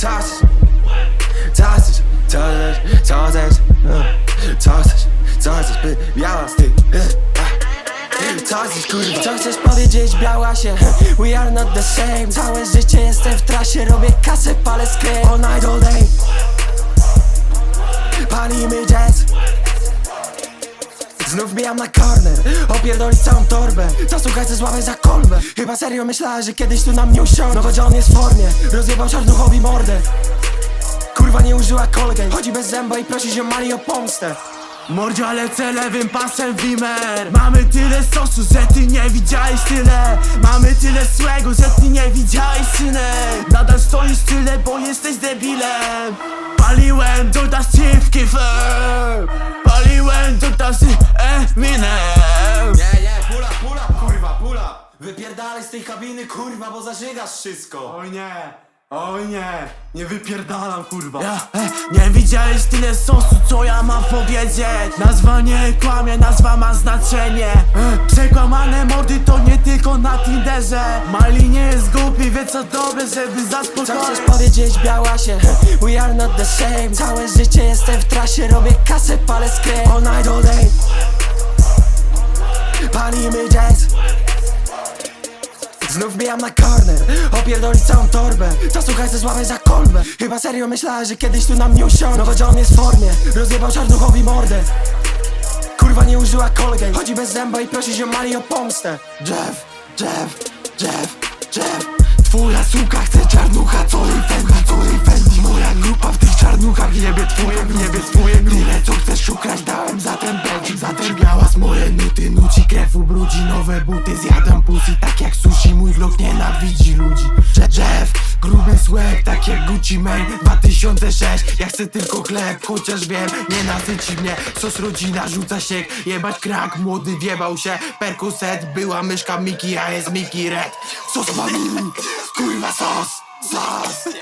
Chcesz? Eh, Co chcesz? Co chcesz? By miała styk Co chcesz kurwa? Co chcesz powiedzieć? Białasie? We are not the same. Całe życie jestem w trasie. Robię kasę, palę skręt All night, all day. Palimy jazz Znów bijam na corner Opierdolić całą torbę. Zasłuchaj ze sławy za kolbę. Chyba serio myślała, że kiedyś tu na mnie usiądzie. No bo John jest w formie Rozjebał czarnuchowi mordę. Kurwa nie użyła Colgate. Chodzi bez zęba i prosi się Mali o pomstę. Mordzio, ale lecę lewym pasem Wimer Mamy tyle sosu, że ty nie widziałeś tyle. Mamy tyle złego, że ty nie widziałeś synek Nadal stoisz tyle, bo jesteś debilem. Paliłem do dasy w kabiny, kurwa, bo zażygasz wszystko. Oj nie, oj nie, nie wypierdalam kurwa. Ja, e, Nie widziałeś tyle sosu, co ja mam powiedzieć. Nazwa nie kłamie, nazwa ma znaczenie. E, Przekłamane mordy to nie tylko na Tinderze. Mali nie jest głupi, wie co dobre, żeby Co chcesz zaspokoić powiedzieć, białasie? We are not the same. Całe życie jestem w trasie Robię kasę, palę skręt. All night, all day. Palimy jazz Znów bijam na corner Opierdolić całą torbę. Zasłuchaj ze sławy za kolbę. Chyba serio myślała, że kiedyś tu na mnie usiądzie. No bo John jest w formie Rozjebał czarnuchowi mordę. Kurwa nie użyła Colgate. Chodzi bez zęba i prosi się Mali o pomstę. Jeff, Jeff, Jeff, Jeff. Twoja suka chce czarnucha, co jej Fendi, co jej Fendi Moja grupa w tych czarnuchach jebie twoje, jebie twoje. Tyle co chcesz szukać dałem za nuci krew ubrudzi Nowe buty zjadam pussy, tak jak sushi. Mój vlog nienawidzi ludzi. Je- Jeff, gruby słek, tak jak Gucci Mane. 2006, ja chcę tylko chleb Chociaż wiem, nie nasyci mnie. Sos rodzina, rzuca się Jebać krak, młody wjebał się Perkuset, była myszka Miki, a jest Miki Red. Sos vanili, kurwa sos, sos